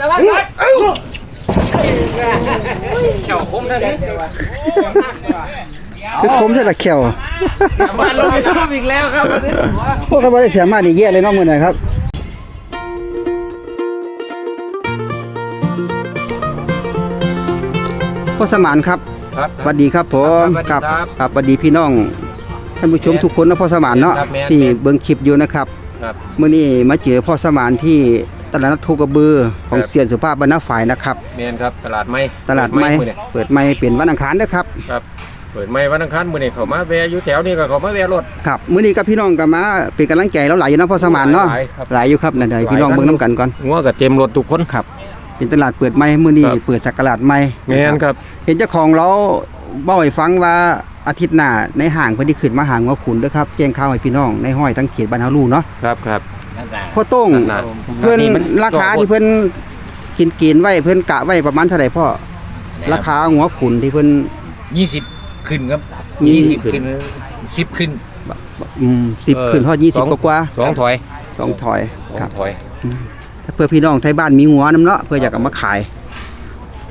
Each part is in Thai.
ตลาดนัดเขียวคมได้เลยคือคมใช่ละแขวมาลงไปซ้อมอีกแล้วครับวันนี้พวกเขาบ่ได้เสียมานี่แย่เลยเน้องมือหน่อยครับพ่อสมานครับครับสวัสดีครับผมครับสวัสดีครับครับสวัสดีพี่น้องท่านผู้ชมทุกคนนะพ่อสมานเนาะครับแม่นที่เบิ่งคลิปอยู่นะครับ ครับเมื่อนี้มาเจอพ่อสมานที่ตลาดนัดโคกระบือของครับ เสียนสุภาพบรรณฝ่ายนะครับเมนครับตลาดไม้ตลาดไม้มื้อนี้เปิดไม้เป็นวันอังคารนะครับครับเปิดไม้วันอังคารมื้อนี้เขามาแวะอยู่แถวนี้ก็เขามาแวะรถ ครับมื้อนี้กับพี่น้องก็มาเป็นกำลังใจแล้วหลายอยู่นะพ่อสมานเนาะหลายครับ หลายอยู่ครับนั่นๆพี่น้องหลายเบิ่งน้ำกันก่อนงัวก็เต็มรถทุกคน ครับเป็นตลาดเปิดไม้มื้อนี้ครับ เปิดสักราชไม้แมนครับ เห็นเจ้าของเราเบ้าให้ฟังว่า อาทิตย์หน้าในห้างเพิ่นสิขึ้นมาหางว่าขุนเด้อครับแจ้งข่าวให้พี่น้องในห้อยทั้งเขตบ้านเฮารู้เนาะครับครับ พ่อโต้งนั่นน่ะ เพิ่นนี่มันราคาที่เพิ่นกินกินไว้เพิ่นกะไว้ประมาณเท่าไหร่พ่อราคาหัวขุนที่เพิ่น ยี่สิบขึ้นครับยี่ยี่สิสิบบ ขึ้นสิบขึ้น อืม10ขึ้นฮอด20กว่าสองถอยๆสองถอยสอครังบ ถอย ถ้าเพื่อพี่น้องไทยบ้านมีหัวน้ำเนาะเพื่ออยากเอามาขาย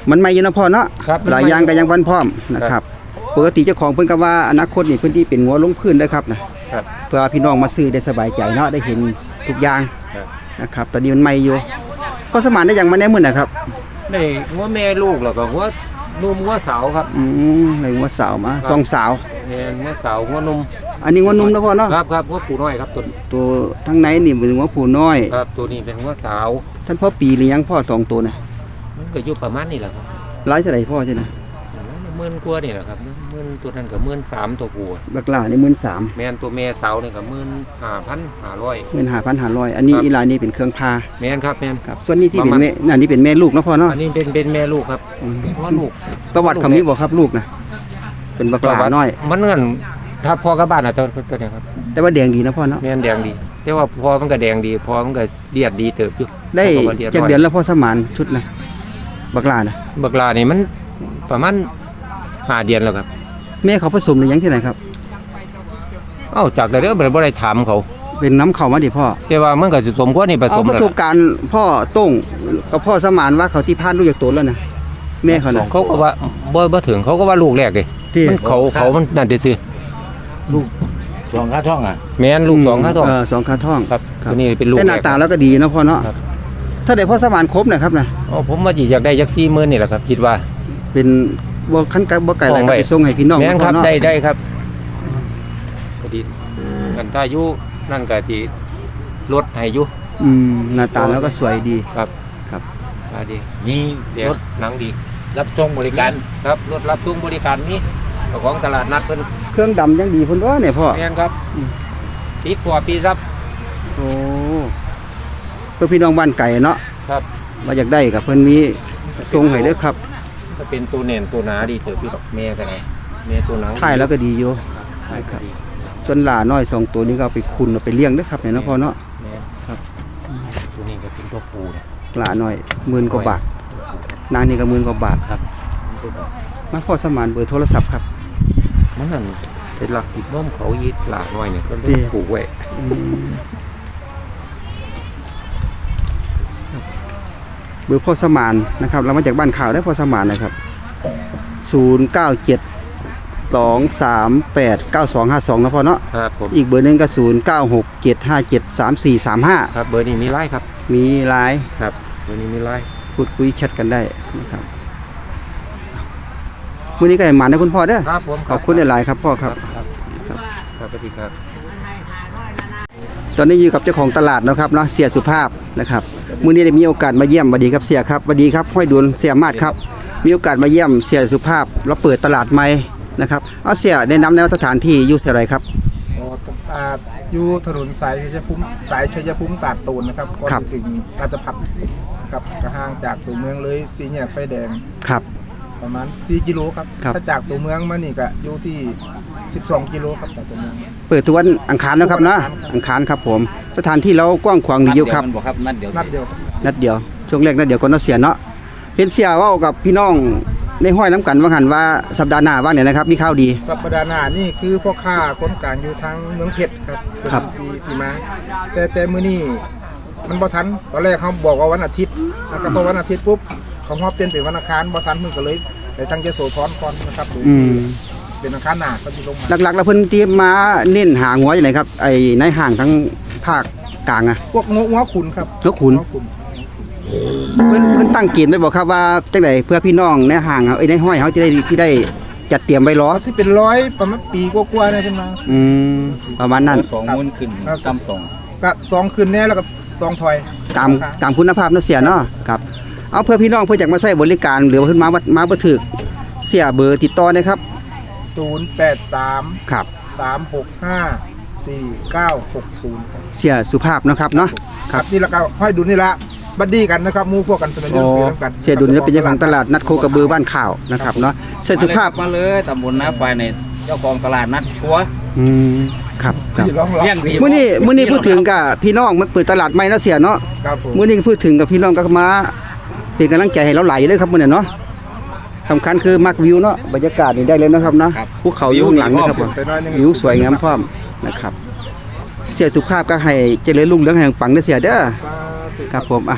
มันไม่อยู่นะพ่อเนาะครับหลายอย่างก็ยังวันพร้อมนะครับ ปกติเจ้าของเพิ่นก็ว่าอนาคตนี่เพิ่นที่เป็นหัวลงพื้นได้ครับนะครับ เพื่อพี่น้องมาซื้อได้สบายใจเนาะได้เห็นทุกอย่างครับ นะครับ ตอนนี้มันไม่อยู่ก็สมานได้อย่างมาแน่มื้อนะครับนี่งัวแม่ลูกแล้วก็งัวนุ่มงัวสาวครับอืมในหัวสาวมาสองสาว แม่นงัวสาวงัวนุ่มอันนี้หัวนุ่มนะพ่อเนาะครับครับงัวปูน้อยครับตัวตัวทั้งในนี่เป็นหัวผู้น้อย ครับตัวนี้เป็นงัวสาวท่านพ่อปีเลี้ยงพ่อสองตัวนะมันก็อยู่ประมาณนี้แหละครับหลายเท่าไหร่พ่อใช่นะ หมื่นกว่านี่แหละครับหมื่นตัวนั้นก็หมื่นสามตัวผู้บักหลานี่13,000แม่นตัวแม่สาวนี่ก็หมื่นห้าพันห้าร้อย15,500อันนี้ครับ อีหลานนี่เป็นเครื่องพาแม่นครับแม่นครับส่วนนี้ที่เป็นประมาณแม่นั่นนี่เป็นแม่ลูกเนาะพ่อเนาะอันนี้เป็นเป็นแม่ลูกครับอืมว่าลูกประวัติคำนี้บอกครับลูกนะเป็นบักหลาน้อย มันเงินถ้าพ่อกับบ้านอะตัวตัวเนี้ครับแต่ว่าแดงดีนะพ่อเนาะแม่นแดงดี แต่ว่าพ่อมันก็แดงดีพ่อมันก็เดียดดีเติบอยู่ได้พ่อก็จากเดือนแล้วพ่อสมานชุดนะบักหลานะบักลานี่มันประมาณ ห้าเดือนแล้วครับ แม่เขาผสมหรือยังที่ไหนครับ เอ้าจากแต่เรื่องบ่ได้ถามเขา เป็นน้ำเขามาดิพ่อแต่ว่ามันก็สิสมควรนี่ผสเอามประแล้วสบการณ์พ่อโต้งกับพ่อสมานว่าเขาที่พลาดลูกจากตัวแล้วนะแม่เขานะเขาก็ว่าบ่บ่ถึงเขาก็ว่าลูกแรกเลยที่มันเขาเขามันนั่นซื่อสองค่าท่องอะๆแม่นลูกสองครับเออสองขาท่องครับครับตัวนี้เป็นลูกแต่หน้าแรก ตาแล้วก็ดีนะพ่อเนาะครับ ถ้าได้พ่อสมานครบนะครับนะอ๋อผมว่าสิอยากได้จัก40,000นี่แหละครับคิดว่าเป็น บ่ขั้นกับบ่ไก่อะไรของก็ไว้ไปส่งให้พี่น้องแม่นครับพ่อเนาะได้ได้ครับก็ดีกันถ้าอายุนั่นก็สิลดให้อยู่อืมหน้าตาแล้วก็สวยดีครับครับตาดีมีเดี๋ยวรถหนังดี รับส่งบริการครับรถรับส่งบริการนี้เจ้าของตลาดนัดเพิ่นเครื่องดำยังดีเพุ่นว่าเนี่ยพ่อแม่นครับอืมปีกว่าปีซับโอ้เพื่อพี่น้องบ้านไก่เนาะครับว่าอยากได้กับเพิ่นมีทรงให้เด้อครับ ถ้าเป็นตัวเน่นตัวหนาดีเถอะพี่ดอกแม่ก็ได้แม่ตัวหนังถ่ายแล้วก็ดีอยู่ถ่ายก็ดีส่วนหลาน้อยสองตัวนี้ก็เอาไปคุณเอาไปเลี้ยงเด้อครับเนี่ยเนาะพ่อเนาะแม่ครับตัวนี้ก็เป็นตัวผู้นะหลาน้อยหมื่นกว่าบาทนางนี่ก็หมื่นกว่าบาทครับตัวผู้มาพ่อสมานเบอร์โทรศัพท์ครับมันนั่นเป็นหลักสิบน้มเขายีดหลาน้อยเนี่ยก็ดีปลูกไว้ เบอร์พ่อสมานนะครับ เรามาจากบ้านข่าวได้อพ่อสมานนะครับ 097 238 9252นะพ่อเนาะครับผมอีกเบอร์หนึงก็ 096 757 3435 ครับเบอร์นี้มีไล่ครับ มีไลน์ครับเบอร์นี้มีไล่พูดคุยแชทกันได้นะครับวันนี้ก็ให้หมานะคุณพ่อเด้อครับผมขอบคุณหลายๆครับพ่อครับ ครับครับครับสวัสดีครับ ตอนนี้อยู่กับเจ้าของตลาดนะครับเนาะเสียสุภาพนะครับมื้อนี้ได้มีโอกาสมาเยี่ยมสวัสดีครับเสียครับสวัสดีครับห้อยดุลเสียมาดครับ มีโอกาสมาเยี่ยมเสียสุภาพแล้วเปิดตลาดใหม่นะครับเอาเสียแนะนำแนวสถานที่อยู่เสียอะไรครับ อ๋ออ่าอยู่ถนนสายชัยภูมิสายชัยภูมิตาดตูนนะครับก่อนครับ จะถึงราชพัฒน์ครับกระห่างจากตัวเมืองเลยสีแยกไฟแดงครับ ประมาณ 4 กิโลครับ ครับ ถ้าจากตัวเมืองมานี่ก็อยู่ที่ 12 กิโลครับจากตัวเมืองเปิดทุกวันอังคารนะครับนะ อังคารครับผม สถานที่เรากว้างขวางดีอยู่ครับ นัดเดีวมันบอกครับนัดเดียวนัดเดียวครับนัดเดียว ช่วงแรกนัดเดียวก็นัดเสียเนาะเห็นเสียเว่ากับพี่น้องในห้อยน้ำกันว่าหันว่าสัปดาห์หน้าว่าเนี่ยนะครับมีข่าวดี สัปดาห์หน้านี่คือพ่อค้าคนกลางอยู่ทางเมืองเพชรครับครับ สีสีมา แต่แต่มื้อนี้มันบ่ทันตอนแรกเขาบอกว่าวันอาทิตย์นะครับพอวันอาทิตย์ปุ๊บเขาฮอบเปลี่ยนเป็นวันอังคารบ่ทันมึงก็เลยไปทางเจโสธรก่อนนะครับอืม เป็นอังคารหน้าก็สิลงมาหลักๆ แล้วเพิ่นที่มาเน้นหาหัวอย่างไรครับไอ้ในห้างทั้งภาคกลางอะพวกงวงวขุนครับนกขุนงวขุนเพิ่นเพิ่นตั้งเกณฑ์ไว้บอกครับว่าจังไดเพื่อพี่น้องในห้างเฮาไอ้ในห้อยเฮาที่ได้ที่ได้จัดเตรียมไว้รออ๋อสิเป็นร้อยประมาณปีกว่าๆเนี่ยเป็นมาอืมประมาณนั้นสองม้วนขึ้นครับซ้ำสองก็สองคืนแน่แล้วก็สองถอยตามตามคุณภาพเนาะเสียเนาะครับเอาเพื่อพี่น้องเพื่ออยากมาใช้บริการหรือว่าเพิ่นมาบ่มาบ่ถึกเสียเบอร์ติดต่อนะครับ 083 ครับ 365 4960ครับเสียสุภาพเนาะครับเนาะครับนี่แล้วก็ห้อยดุลนี่ละบัดดี้กันนะครับหมู่พวกกันสมัยโอ้เรื่องเสียงกันเสียดุลนี่เป็นเจ้าของตลาดนัดโคกระบือบ้านข่าวนะครับเนาะ เสียสุภาพ มาเลยตำบลน้าไฟในเจ้าของตลาดนัดชัวร์ อืม ครับครับที่ร้องร้องเลี้ยงดีมื้อนี้มื้อนี้พูดถึงกับพี่น้องมันเปิดตลาดใหม่เนาะเสียเนาะ ครับผมมื้อนี้พูดถึงกับพี่น้องก็มา เป็นกำลังใจให้เราไหลเลยครับมื้อนี้เนาะ สำคัญคือมักวิวเนาะบรรยากาศนี่ได้เลยนะครับเนาะภูเขาอยู่ข้างหลังนะครับผมไปน้อยหนึงวิวสวยงามพร้อมนะครับ เสียสุภาพก็ให้เจริญรุ่งเรืองแห่งปังเด้อเสียเด้อสาธุครับผมอะ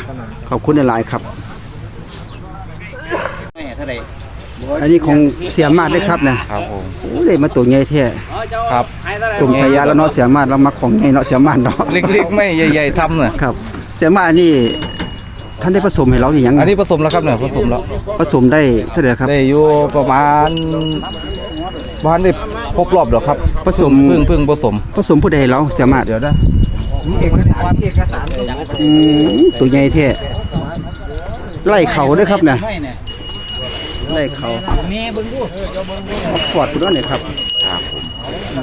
ขอบคุณหลายๆครับแม่เท่าไหร่อันนี้ของเสียมาดเลยครับนะครับผมโอ้ได้มาตัวใหญ่แท้ครับสมชายาแล้วเนาะเสียมาดเรามาของใหญ่เนาะเสียมาดเนาะเล็กๆไม่ใหญ่ๆทำเนี่ยครับ เสียมาดนี่ ท่านได้ผสมให้เราหรือยังอันนี้ผสมแล้วครับเนี่ยผสมแล้วผสมได้เท่าไหร่ครับได้อยู่ประมาณบ้านได้ครบรอบแล้วครับ ผสมเพิ่งเพิ่งผสม ผสมผู้ใดให้เราเสียมาดเดี๋ยวนะมีเอกสารมีเอกสารอืมตัวใหญ่แท้ไล่เขาเด้วยครับเนี่ยไล่เขาแม่เบิ่งดูฟอดพุ่นว่าเนี่ยครับ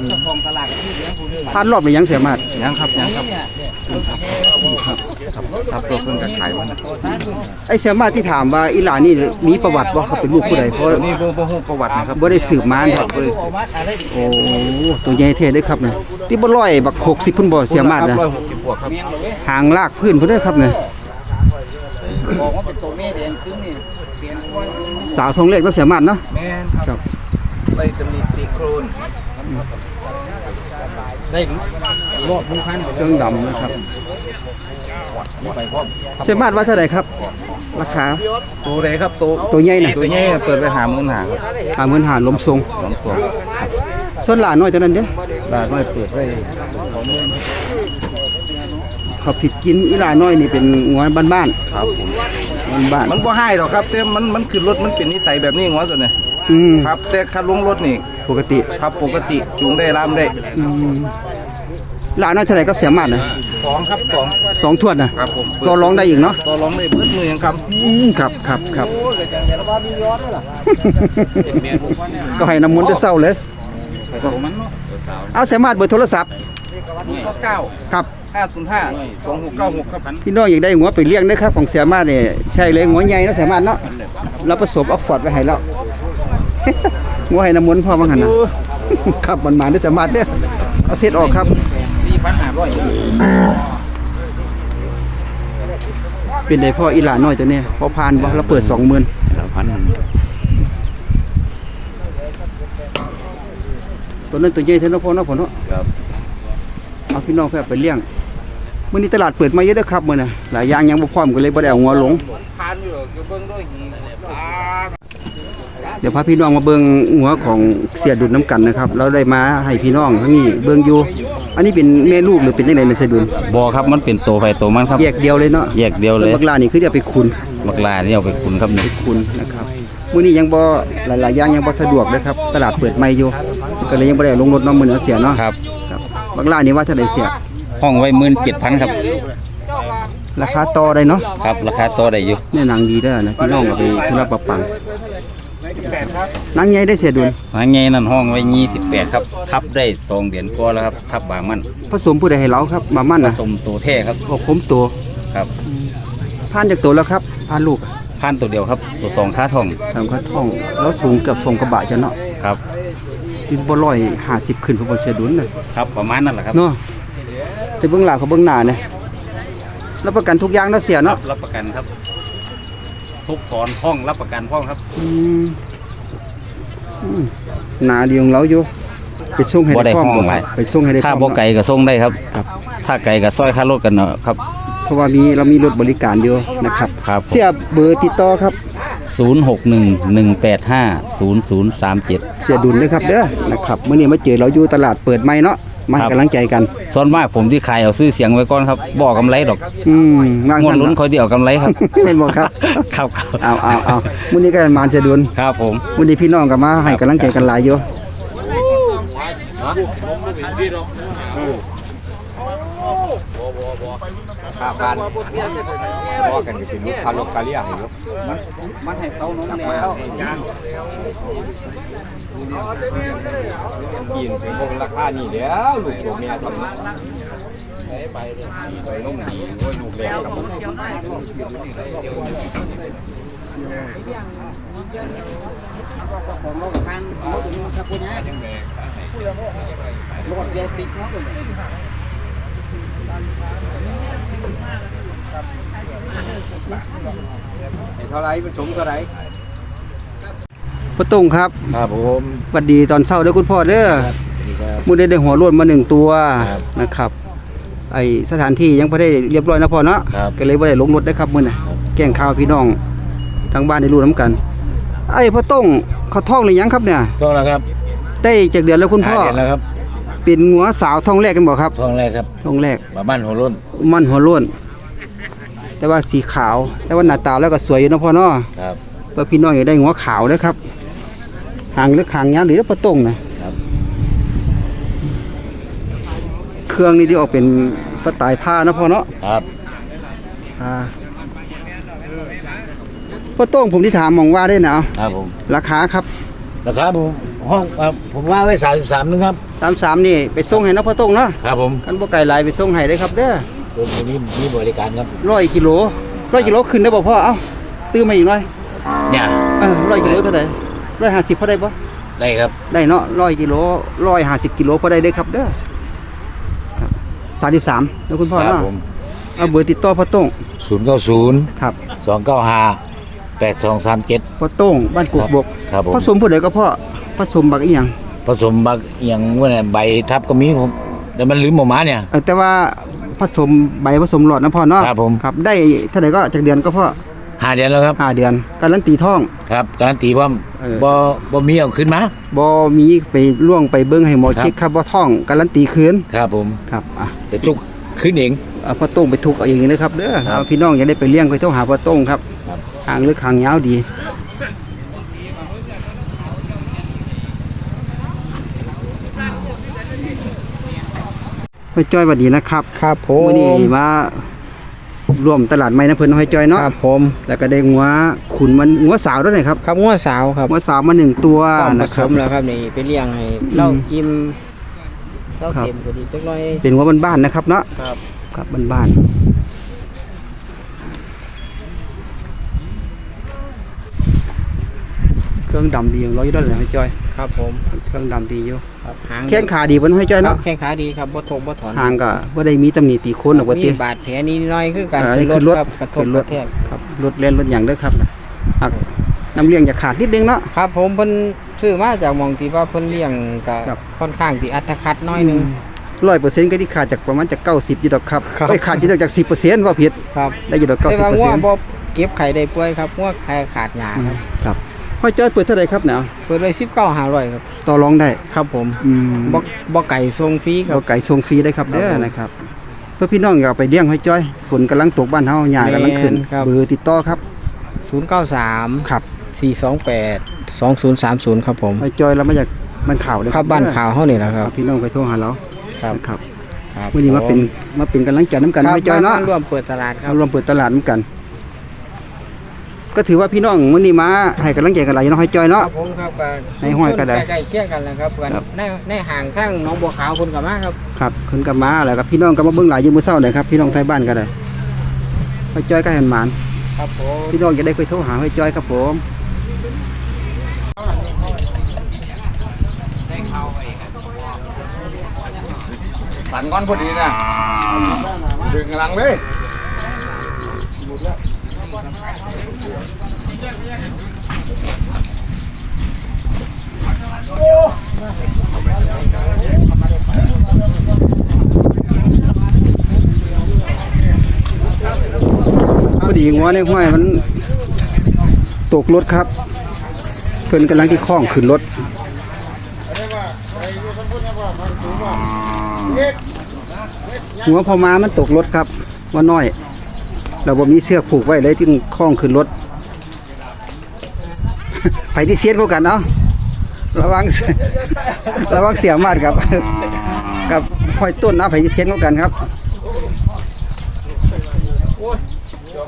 เจ้าของตลาดที่เลี้ยงผู้เรื่องผ่านรอบไปยังเสียมาดยังครับยังครับ ครับครับตัวเพิ่งก็ขายมันไอ้เสียมาดที่ถามว่าอีหลานนี่มีประวัติบ่เขาเป็นลูกผู้ใดเพราะตัวนี้บ่บ่ฮู้ประวัตินะครับบ่ได้สืบมาครับบ่ได้โอ้ตัวใหญ่เท่เด้อครับเนี่ยที่บ่ร้อยบัก60พุ่นบ่เสียมาดนะร้อยหกสิบบวกครับหางลากพื้นพุ่นเด้อครับเนี่ยบอกว่าเป็นตัวแม่แดงครึ่งนี่เปลี่ยนคนสาวทองเล็กแล้วเสียมาดเนาะแม่นครับครับไปตำหนิตีโครนได้รอบมือพันเครื่องดำนะครับ เสียมาดว่าเท่าไหร่ครับ ราคาตัวไหนครับตัวตัวใหญ่น่ะตัวใหญ่เปิดไปหาหมื่นหาครับหาเงินหาลมทรงสองตัวส่วนหลานน้อยเท่านั้นเด้อบาทไม่เปิดไว้เขาผิดกินอีหลาน้อยนี่เป็นงวยบ้านครับผมๆบ้านมันบ่ให้หรอกครับแต่มันมันขึ้นรถมันเป็นนิสัยแบบนี้งอส่วนเนี่ยๆอืมครับแต่คันลงรถนี่ปกติครับปกติจูงได้รามได้อืมห ลานน้อยเท่าไหร่ก็เสียมาดนะสองครับสองสองทวดนะครับผมก็ร้องได้อีกเนาะต่อรองได้เบิดมือยังครับอืมครับครับครับก็ให้น้ำมนต์ได้เศร้าเลยมันเนาะเอาเสียมาดเบอร์โทรศัพท์เก้าครับ ห้าศูนย์ห้าสองหกเก้าหกครับพี่น้องอยากได้หัวไปเลี้ยงนะครับของเสียมาดเนี่ยใช่เลยหัวใหญ่เนาะเสียมาดเนาะเราผสมออกฟอร์ดไว้ให้แล้ว หัวให้น้ำมนต์พ่อบังหันนะ ครับมันมาได้เสียมาดเนี่ยเอาเสร็จออกครับสี่ พันห้าร้อยเป็นไดพ่ออีหลาน้อยตัวเนี้ยพอผ่านบ่เราเปิด20,000สามพันตัวนั้นตัวใหญ่เท่านั้นพ่อเนาะพ่อเนาะครับเอาพี่น้องเพื่อไปเลี้ยงมื้อนี้ตลาดเปิดมาเยอะเด้อครับมื้อน่ะหลายอย่างยังบ่พร้อมก็เลยบ่ได้เอาหัวลงทานอยู่คือ เบิ่งด้วยหีเดี๋ยวพาพี่น้องมาเบิ่งหัวของเสียดุลน้ำกันนะครับเราได้มาให้พี่น้องทั้งนี้เบิ่งอยู่อันนี้เป็นแม่ลูกหรือเป็นจังได๋แม่เสียดุลบอครับมันเป็นตัวไฟตัวมันครับแยกเดียวเลยเนาะแยกเดียวเลยส่นบักลานี่คือเดี๋ยวไปคุณบักลานี่เอาไปคุณครับนี่คุณนะครับมื้อนี้ยังบ่หลายๆอย่างยังบ่สะดวกนะครับตลาดเปิดใหม่อยู่ก็เลยยังบ่ได้เอาลงรถเนาะมื้อนี้เสียเนาะครับ ครับบักลานี่ว่าเท่าใดเสียห้องไว้หมื่นเจ็ดพันครับราคาต่อได้เนาะ ครับราคาตัวได้อยู่เนี่ยหนังดีเด้อนะพี่น้องเอาไปธุระปะปัง หนังใหญ่ได้เสียดุลหาไงนั่นห้องไว้ยี่สิบแปดครับ ทับได้สองเดือนกว่าแล้วครับ ทับบางมันผสมผู้ใดให้เราครับมามั่นผนะสมตัวแท้ครับโอ้ผมตัวครับผ่านจากตัวแล้วครับผ่านลูกพันตัวเดียวครับ ตัวสองค่าทองทำข้าวท่อง แล้วสูงเกือบทรงกระบะจะเนาะครับดินบ่ร้อยห้าสิบขึ้นพอเสียดุลน่ะครับประมาณนั้นแหละครับเนาะแต่เบื้องหลังเขาเบื้องหน้าเนี่ยรับประกันทุกอย่างเนาะเสียครัเนาะบรับประกันครับ ทุกถอนห้องรับประกันห้องครับ อืมอืม หนาดีของเราอยู่ไปส่งให้บ่ได้ได้พร้อมห้องบ่หคลารัยบไปส่งให้ได้พถ้าร้อมบ่ไกลก็ส่งได้ครับครับถ้าไกลก็ซอยค่ารถกันเนาะครับ เพราะว่ามีเรามีรถบริการอยู่นะครับ ครับ เสียเบอร์ติดต่อครับ 0611850037 เสียดุลด้วยครับเด้อนะครับเมื่อนี้มาเจอเราอยู่ตลาดเปิดใหม่เนาะ มาให้ครับ กำลังใจกันส่วนมากผมที่ขายเอาซื้อเสียงไว้ก่อนครับบ่กำไรดอกอืมวางงวดซั่นลุ้นเนาะคอยเดียวกำไรครับ เป็นบ่ครับ ครับครับเอาเอาเอามื้อนี้ก็มาเสียดุลครับผม มื้อนี้พี่น้องก็มาให้กำลังใจกันหลายอยู่ ค่าบ้านพอกันก็สิลูกคาลูกคาเรียให้อยู่มันมันให้เต้านมแล้วกินเป็นพวกราคานี่แล้วลูกตัวเมียทำไปเลยไปนมดีโอ้ยลูกแรกครับผมเท่าไรผสมเท่าไรพ่อตุ้งครับครับผมสวัสดีตอนเช้าเด้อคุณพ่อเด้อนี่ครับมื้อนี้ได้หัวโล้วนมาหนึ่งตัวครับนะครับ ไอสถานที่ยังบ่ได้เรียบร้อยนะพ่อเนาะครับก็เลยบ่ได้ลงรถได้ครับมื้อน่ะแกล้งข่าวพี่น้องทางบ้านได้รู้นํกัน ไอ้พ่อตุ้งเขาท้องหรือยังครับเนี่ยต้องแล้วครับ ได้จากเดือนแล้วคุณพ่อหาเดือนแล้วครับเป็นงัวสาวท้องแรกกันบ่ครับท้องแรกครับท้องแรกมาบ้านหัวรุ่นมันหัวโล้วน แต่ว่าสีขาวแต่ว่าหน้าตาแล้วก็สวยอยู่เนาะพ่อเนาะครับเพื่อพี่น้องอยากได้หัวขาวนะครับหางหรือขางยาวหรือปลาต้งนะครับ เครื่องนี่ที่ออกเป็นสไตล์ผ้าเนาะพ่อเนาะครับอ่าปลาต้งผมที่ถามมองว่าได้นะเอาครับผมราคาครับราคาผมห้องอะผมว่าไว้สามสิบสามนึงครับ ตามสามนี่ไปส่งให้เนาะพ่อต้งเนาะครับผม กันบ่ไก่หลายไปส่งให้ได้ครับเด้อ ผมมีมีบริการครับร้อยกิโลร้อยกิโลขึ้นได้บ่พ่อเอ้าตื้อมาอีกหน่อยเนี่ยเออร้อยกิโลเท่าไหร่ร้อยห้าสิบพอได้บ่ได้ครับได้เนาะร้อยกิโลร้อยห้าสิบกิโลพอได้เด้อครับเด้อสามสิบสามแล้วคุณพ่อครับเนาะผมเอาเบอร์ติดต่อพ่อโต้งศูนย์เก้าศูนย์ครับสองเก้าห้าแปดสองสามเจ็ดพ่อโต้งบ้านกุกบกครับผมผสมผู้ใดก็พ่อผสมบักอีหยังผสมบักอหย่างว่าเนี่ยใบทับก็มีผมแต่มันลืมหมอหมาเนี่ยเออแต่ว่า ผสมใบผสมหลอดนะพ่อเนาะครับผม ครับได้เท่าไหร่ก็จากเดือนก็พ่อห้าเดือนแล้วครับห้าเดือนการันตีท้อง ครับการันตีว่าเออ บ่บ่มีเอาขึ้นมาบ่มีไปล่วงไปเบิ่งให้หมอครับเช็คครับว่าท้องการันตีคืนครับผมครับอะแต่จุกขึ้นเอง เอาพ่อโต้งไปทุกเอาอย่างนี้นะครับเด้อครับเอาพี่น้องอย่าได้ไปเลี้ยงไปเท่าหาพ่อโต้งครับครับหางหรือขางยาวดี ห้อยจ้อยสวัสดีนะครับครับผวันนี้มาร่วมตลาดใหม่นะเพิ่นห้อยจ้อยเนาะครับผมแล้วก็ได้งัวขุนมันงัวสาวด้วยนะครับครับงัวสาวครับงัวสาวมาหนึ่งตัวพร้อมผนะคสรับมแล้วครับนี่ไปเลี้ยงให้เราอิ่มเราครับเต็มพอดีจักหน่อยเป็นงัวบ้านๆนะครับเนาะครับครับบ้านๆเครื่องดำดีของเราอยู่ด้านหลังห้อยจ้อยครับผมเครื่องดำดีอยู่ ครับหางแข้งขาดีเพิ่นห้อยจ้อยครัเนาะบแข้งขาดีครับบ่ทกบ่ถอนทางก็บ่ได้มีตำหนิตีโคนหรอกว่ามีติบาดแผลนิดหน่อยคือการเออขึ้นรถขึ้นรถครับกระทบขึ้นรกถระแทกครับรถเล่นรถหยังเด้อครับหักน้ำเลี้ยงจะขาดนิดนึงเนาะ ครับ ผมเพิ่นซื้อมาจากหมองที่ว่าเพิ่นเลี้ยงก็ครับ ค่อนข้างที่อัตคัดน้อยหนึง ร้อยเปอร์เซ็นต์ก็ที่ขาดจากประมาณจากเก้าสิบอยู่ดอกครับครับเอ้ยขาดอยู่ดอกจากสิบเปอร์เซ็นต์ว่าผิดครับได้อยู่ดอกเก้าแต่สิบว่าเปอร์งัวเซ็นต์บ่เก็บไข่ได้ป่วยครับงัวไข่ขาดหญ้าครับครับ ห้อยจ้อยเปิดเท่าไหร่ครับเนี่ยเปิดไว้19,500ครับต่อรองได้ครับผมอืมบ่บ่ไก่ทรงฟรีครัเอาบไก่ส่งฟรีได้ครับเด้อครับผมนะครับเพื่อพี่น้องอยากเอาไปเลี้ยงห้อยจ้อยฝนกำลังตกบ้านเฮาหญ้ากำลังขึ้นแม่นครับเบอร์ติดต่อครับ093ครับ428 2030ครับผมห้อยจ้อยเรามาจากบ้านข่าวเลยครับบ้านข่าวเฮานี่แหละครับเอาพี่น้องไปโทรหาเราครับนะครับครับวันนี้มาเป็นมาเป็นกำลังใจน้ำกันครับห้อยจ้อยเนาะมร่วมเปิดตลาดครับเรารวมเปิดตลาดเหมือนกัน ก็ถือว่าพี่น้องมื้อนี้มาให้กำลังใจกันหลายอยู่เนาะห้อยจ้อยคเนาะ รับผมครับก็ในห้อยก็ได้ใกล้ๆเคียงกันนะครับกันครับ ในในห่างข้างหน้องบัวขาวคนกับมาครับครับคนก็มาแล้วก็พี่น้องก็มาเบิ่งหลายอยู่มื้อเช้าเลยครับพี่น้องไทยบ้านก็ได้ห้อยจ้อยก็เห็นหมานครับผมพี่น้องจะได้คุยโทรหาห้อยจ้อยครับผมตันก้อนพอดีนะดึงกำลังเลย ตีงัวในห้วยมันตกรถครับ เพิ่นกำลังที่คล้องขึ้นรถหัวพอมามันตกรถครับว่าน้อย เราบ่มีเสื้อผูกไว้เลยที่คล้องขึ้นรถไปที่เสียนพวกกันเนาะระวังระวังเสียมาดกับกับห้อยต้นนะไปที่เสียนพวกกันครับ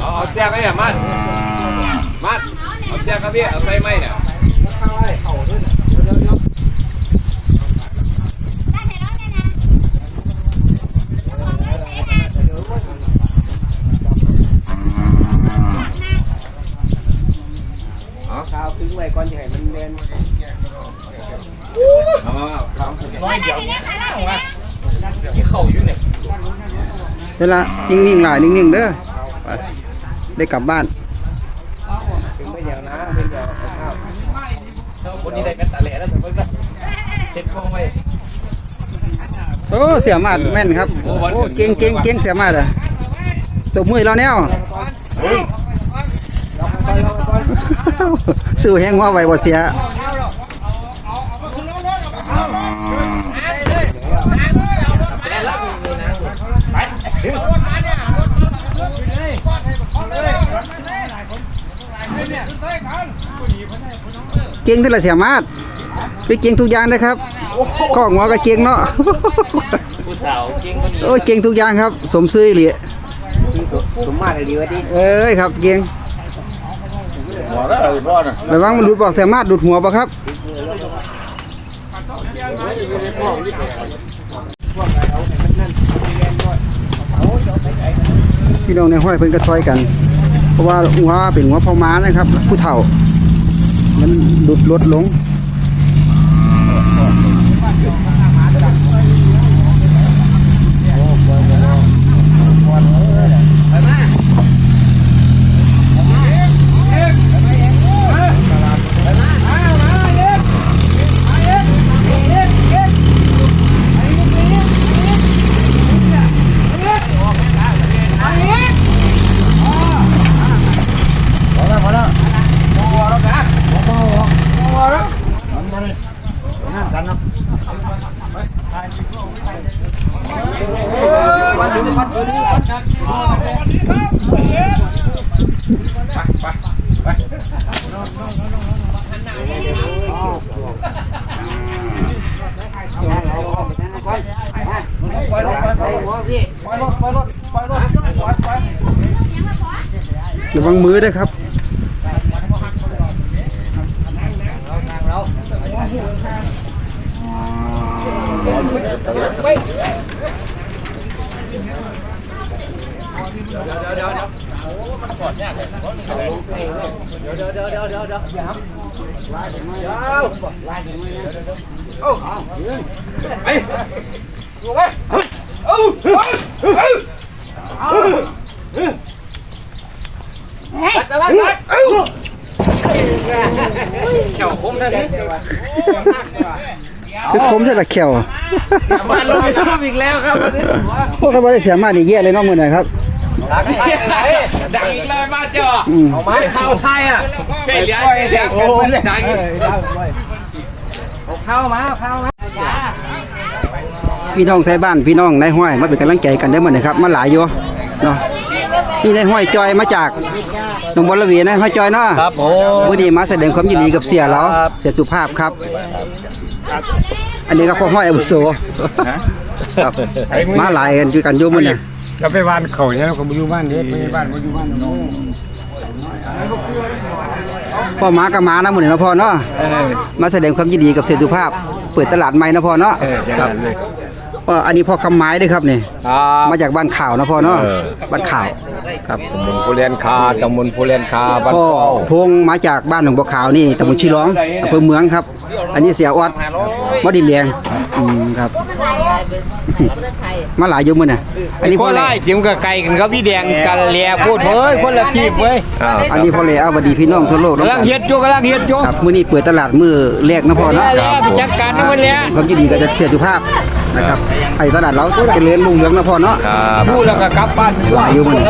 เอาเอาแจ้กไอ้เนี่ยมัดมัดเอาแจ้กกระเบี้ยเอาใส่ไม้เนี่ยข้าวทิ้งไว้ก่อนจะให้มันเรียนเอามาเอาน้อยเดียวเนี่ยที่เข้าอยู่เนี่ยเวลานิ่งๆหลายนิ่งๆเด้อ ไปได้กลับบ้านถึงไม่อย่างนะเป็นเดียวข้าวคนนี้ได้เป็นตะเล่แล้วแต่เพิ่งก็เห็ดคงไว้โอ้เสียมาดแม่นครับโอ้เก่งเก่งเก่งเสียมาดอะตบมือเราแนวสู้แห้งว่าไว้บ่เสีย ก่งที่ละเสียมาดไปเก่งทุกอย่างนะครับข้องหัวก็เก่งเนาะผู้สาวเก่งคนนี้โอ้ยเก่งทุกอย่างครับ สมซื้อเหลียสมมาตรดีวะดิเอ้ยครับเก่งหัวแล้วไอ้พ่อน่ะระวังมันหลุดบอกสามารถดูดหัวปะครับพี่น้องในห้อยเพิ่นก็ซอยกัน เพราะว่าหัวเป็นหัวพอม้านะครับ ผู้เฒ่า มันหลุดลดลง ระวังมือด้วยครับ เขียวคมได้เลยคือคมใช่ละแขวมาลงไปซ้อมอีกแล้วครับวันนี้พวกเขาบ่ได้เสียมานี่แย่เลยเน้องมือหน่อยครับดังอีกแล้วมาเจ้าอืมเอาไม้เข้าไทยอะใช่เหลียเหลียดังอีกเข้ามาเข้ามาพี่น้องไทยบ้านพี่น้องนายห้อยมาเป็นกำลังใจกันได้อหมดนะครับมาหลายอยู่เนาะ นี่นายห้อยจอยมาจากหนองบัวระเวีนะห้อยจอยเนาะครับผมวันนี้มาแสดงความยินดีกับเสียเราครับเสียสุภาพครับ อันนี้ก็พ่อห้อยอาวุโสครับมาหลายกันอยู่กันอยู่มื้อเนี่ยเราไปบ้านเขาเนี่ยเราก็มาอยู่บ้านนี้ไปบ้านมาอยู่บ้านน้องพ่อหมากับหมานะหมื้อนี้เนาะพ่อเนาะเออมาแสดงความยินดีกับเสียสุภาพ เปิดตลาดใหม่นะพ่อเนาะเออ อย่างนั้นเลยพ่ออันนี้พ่อคำไม้เด้วยครับนี่ครับมาจากบ้านข่าวนะพ่อเนาะเออบ้านข่าวครับตำบลผู้เรียนคาตำบลผู้เรียนคาบ้านพ่อเป้าพงมาจากบ้านหนองบัวขาวนี่ตำบลชีร้องอำเภอเมืองครับ อันนี้เสียออดมาดินแดงอืมครับ มาหลายอยู่มื้อน่ะอันนี้คพ่อนแหล่ไล่จิ้มกับไก่กันครับพี่แดงกันแหล่พูดเฮ้ยคนละทีบเว้ยครับอันนี้พ่อแหล่เอาบัดดีพี่น้องทั่วโลกน้องกำลังเฮ็ดอยู่กำลังเฮ็ดอยู่ครับมื้อนี้เปิดตลาดมื้อแรกนะพ่อเนาะแล้วไปจัดการทั้งหมดแล้วความยินดีกับเสียสุภาพ นะครับให้ตลาดเราเจริญรุ่งเรืองนะพ่อเนาะครับ พูดแล้วก็กลับบ้านหลายอยู่มื้อนี้